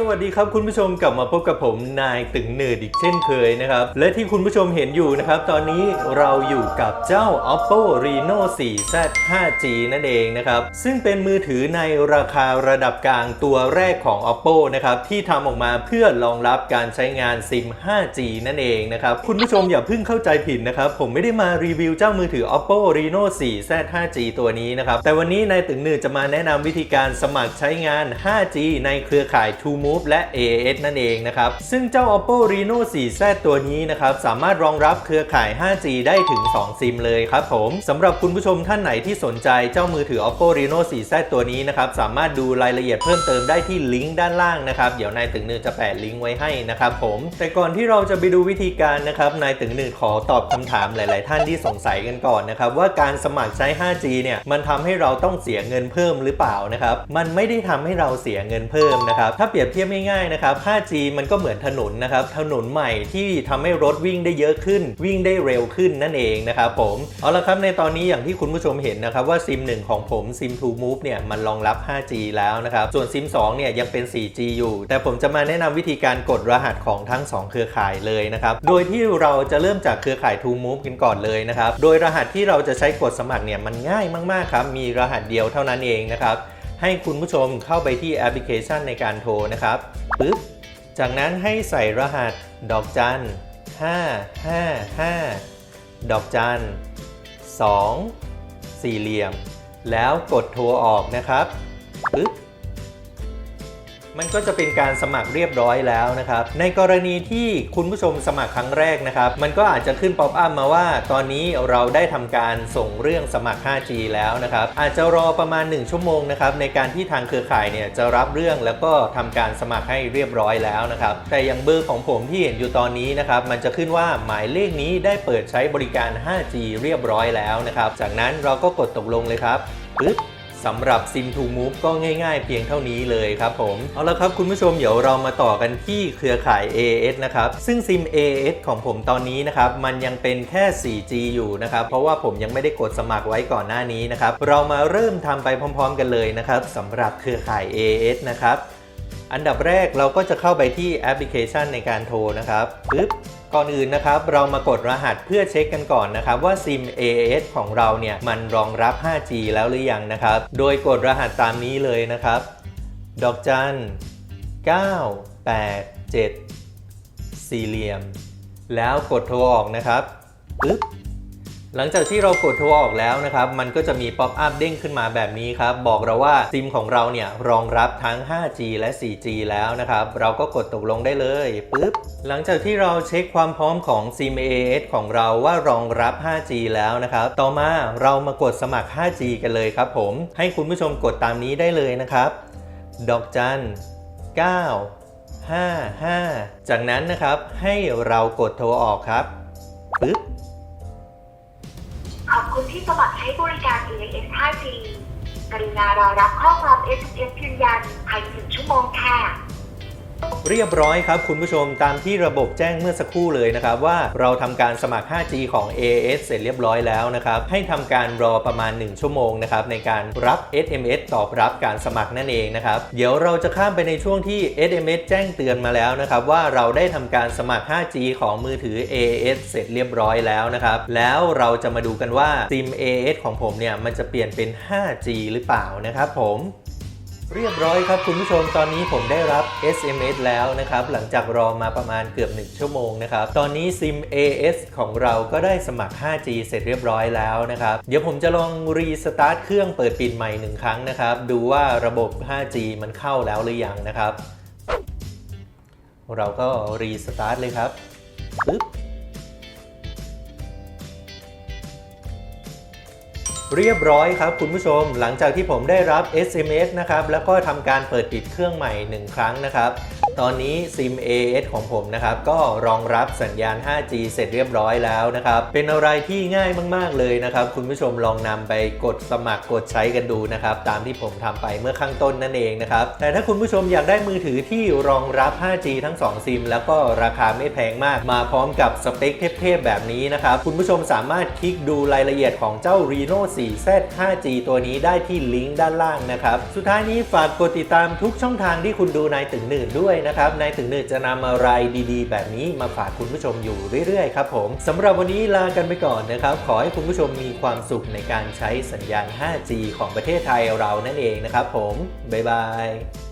สวัสดีครับคุณผู้ชมกลับมาพบกับผมนายตึงเนิร์ดอีกเช่นเคยนะครับ และที่คุณผู้ชมเห็นอยู่นะครับ ตอนนี้เราอยู่กับเจ้า Oppo Reno 4Z 5G นั่นเองนะครับ ซึ่งเป็นมือถือในราคาระดับกลางตัวแรกของ Oppo นะครับ ที่ทำออกมาเพื่อรองรับการใช้งานซิม 5G นั่นเองนะครับ คุณผู้ชมอย่าเพิ่งเข้าใจผิดนะครับ ผมไม่ได้มารีวิวเจ้ามือถือ Oppo Reno 4Z 5G ตัวนี้นะครับแต่วันนี้นายตึงเนิร์ดจะมาแนะนำวิธีการสมัครใช้งาน 5G ในเครือข่าย Move และ AAS นั่นเองนะครับ ซึ่งเจ้า Oppo Reno 4Z ตัวนี้นะครับ สามารถรองรับเครือข่าย 5G ได้ถึง 2 ซิมเลยครับผมสำหรับคุณผู้ชมท่านไหนที่สนใจเจ้ามือถือ Oppo Reno 4Z ตัวนี้นะครับ สามารถดูรายละเอียดเพิ่มเติมได้ที่ลิงก์ด้านล่างนะครับ เดี๋ยวนายตึงหนึ่งจะแปะลิงก์ไว้ให้นะครับผม แต่ก่อนที่เราจะไปดูวิธีการนะครับ นายตึงหนึ่งขอตอบคำถามหลาย ๆ ท่านที่สงสัยกันก่อนนะครับว่าการสมัครใช้ 5G เนี่ยมันทำให้เราต้องเสียเงินเพิ่มหรือเปล่านะครับ มันไม่ได้ทำให้เราเสียเงินเพิ่มนะครับ ถ้าเปรียบทียบง่ายๆนะครับ 5G มันก็เหมือนถนนนะครับ ถนนใหม่ที่ทำให้รถวิ่งได้เยอะขึ้น วิ่งได้เร็วขึ้นนั่นเองนะครับผม เอาละครับในตอนนี้อย่างที่คุณผู้ชมเห็นนะครับว่าซิม1ของผมซิม2 Move เนี่ยมันรองรับ 5G แล้วนะครับ ส่วนซิม2เนี่ยยังเป็น 4G อยู่ แต่ผมจะมาแนะนำวิธีการกดรหัสของทั้ง 2 เครือข่ายเลยนะครับ โดยที่เราจะเริ่มจากเครือข่าย 2 Move กันก่อนเลยนะครับ โดยรหัสที่เราจะใช้กดสมัครเนี่ยมันง่ายมากๆครับ มีรหัสเดียวเท่านั้นเองนะครับ ให้คุณผู้ชมเข้าไปที่แอปพลิเคชันในการโทรนะครับปึ๊บจากนั้นให้ใส่รหัส ดอกจัน 5 5 5 ดอกจัน 2 สี่เหลี่ยม แล้วกดโทรออกนะครับปึ๊บ มันก็จะเป็นการสมัครเรียบร้อยแล้วนะครับ ในกรณีที่คุณผู้ชมสมัครครั้งแรกนะครับ มันก็อาจจะขึ้นป๊อปอัพมาว่า ตอนนี้เราได้ทำการส่งเรื่องสมัคร 5G แล้วนะครับ อาจจะรอประมาณ 1 ชั่วโมงนะครับในการที่ทางเครือข่ายเนี่ยจะรับเรื่องแล้วก็ทำการสมัครให้เรียบร้อยแล้วนะครับ แต่อย่างเบอร์ของผมที่เห็นอยู่ตอนนี้นะครับ มันจะขึ้นว่าหมายเลขนี้ได้เปิดใช้บริการ 5G เรียบร้อยแล้วนะครับ จากนั้นเราก็กดตกลงเลยครับปึ๊บ สำหรับ Sim to Move ก็ง่ายๆ เพียงเท่านี้เลยครับผม เอาละครับคุณผู้ชมเดี๋ยวเรามาต่อกันที่เครือข่าย AS นะครับ ซึ่ง Sim AS ของผมตอนนี้นะครับ มันยังเป็นแค่ 4G อยู่นะครับ เพราะว่าผมยังไม่ได้กดสมัครไว้ก่อนหน้านี้นะครับ เรามาเริ่มทำไปพร้อมๆ กันเลยนะครับสำหรับเครือข่าย AS นะครับ อันดับแรกเราก็จะเข้าไปที่แอปพลิเคชันในการโทรนะครับปึ๊บ ก่อนอื่นนะครับเรามากดรหัสเพื่อเช็คกันก่อนนะครับว่าซิม AAS ของเราเนี่ยมันรองรับ 5G แล้วหรือยังนะครับ โดยกดรหัสตามนี้เลยนะครับ ดอกจัน 9 8 7 สี่เหลี่ยม แล้วกดโทรออกนะครับปึ๊บ หลังจากที่เรากดโทรออกแล้วนะครับ มันก็จะมีป๊อปอัพเด้งขึ้นมาแบบนี้ครับ บอกเราว่าซิมของเราเนี่ยรองรับทั้ง 5G และ 4G แล้วนะครับ เราก็กดตกลงได้เลยปึ๊บ หลังจากที่เราเช็คความพร้อมของซิม AAS ของเราว่ารองรับ 5G แล้วนะครับ ต่อมาเรามากดสมัคร 5G กันเลยครับผม ให้คุณผู้ชมกดตามนี้ได้เลยนะครับ ดอกจัน 9 5 5 จากนั้นนะครับให้เรากดโทรออกครับปึ๊บ คุณที่สมัครใช้บริการ AIS 5G กรุณารอรับข้อความ SMS ยืนยันภายในหนึ่งชั่วโมงค่ะ เรียบร้อยครับคุณผู้ชมตามที่ระบบแจ้งเมื่อสักครู่เลยนะครับว่าเราทำการสมัคร 5G ของ AAS เสร็จเรียบร้อยแล้วนะครับให้ทำการรอประมาณ 1 ชั่วโมงนะครับในการรับ SMS ตอบรับการสมัครนั่นเองนะครับเดี๋ยวเราจะข้ามไปในช่วงที่ SMS แจ้งเตือนมาแล้วนะครับว่าเราได้ทำการสมัคร 5G ของมือถือ AAS เสร็จเรียบร้อยแล้วนะครับแล้วเราจะมาดูกันว่าซิม AAS ของผมเนี่ยมันจะเปลี่ยนเป็น 5G หรือเปล่านะครับผมเรียบร้อยครับคุณผู้ชมตอนนี้ผมได้รับ SMS แล้วนะครับ หลังจากรอมาประมาณเกือบ 1 ชั่วโมงนะครับ ตอนนี้ซิม AS ของเราก็ได้สมัคร 5G เสร็จเรียบร้อยแล้วนะครับ เดี๋ยวผมจะลองรีสตาร์ทเครื่องเปิดปิดใหม่หนึ่งครั้งนะครับ ดูว่าระบบ 5G มันเข้าแล้วหรือยังนะครับ เราก็รีสตาร์ทเลยครับปึ๊บ เรียบร้อยครับคุณผู้ชม หลังจากที่ผมได้รับ SMS นะครับแล้วก็ทำการเปิดปิดเครื่องใหม่ 1 ครั้งนะครับ ตอนนี้ซิม AS ของผมนะครับ ก็รองรับสัญญาณ 5G เสร็จเรียบร้อยแล้วนะครับ เป็นอะไรที่ง่ายมาก ๆ เลยนะครับ คุณผู้ชมลองนำไปกดสมัครกดใช้กันดูนะครับ ตามที่ผมทำไปเมื่อข้างต้นนั่นเองนะครับ แต่ถ้าคุณผู้ชมอยากได้มือถือที่รองรับ 5G ทั้ง 2 ซิม แล้วก็ราคาไม่แพงมาก มาพร้อมกับสเปคเทพๆแบบนี้นะครับ คุณผู้ชมสามารถคลิกดูรายละเอียดของเจ้า Reno 4Z 5G ตัวนี้ได้ที่ลิงก์ด้านล่างนะครับ สุดท้ายนี้ฝากกดติดตามทุกช่องทางที่คุณดูนายตึงหนื่นด้วยนะครับนายตึงหนื่งจะนำอะไรดีๆ แบบนี้มาฝากคุณผู้ชมอยู่เรื่อยๆครับผมสำหรับวันนี้ลากันไปก่อนนะครับ ขอให้คุณผู้ชมมีความสุขในการใช้สัญญาณ 5G ของประเทศไทยเรานั่นเองนะครับผมบ๊ายบาย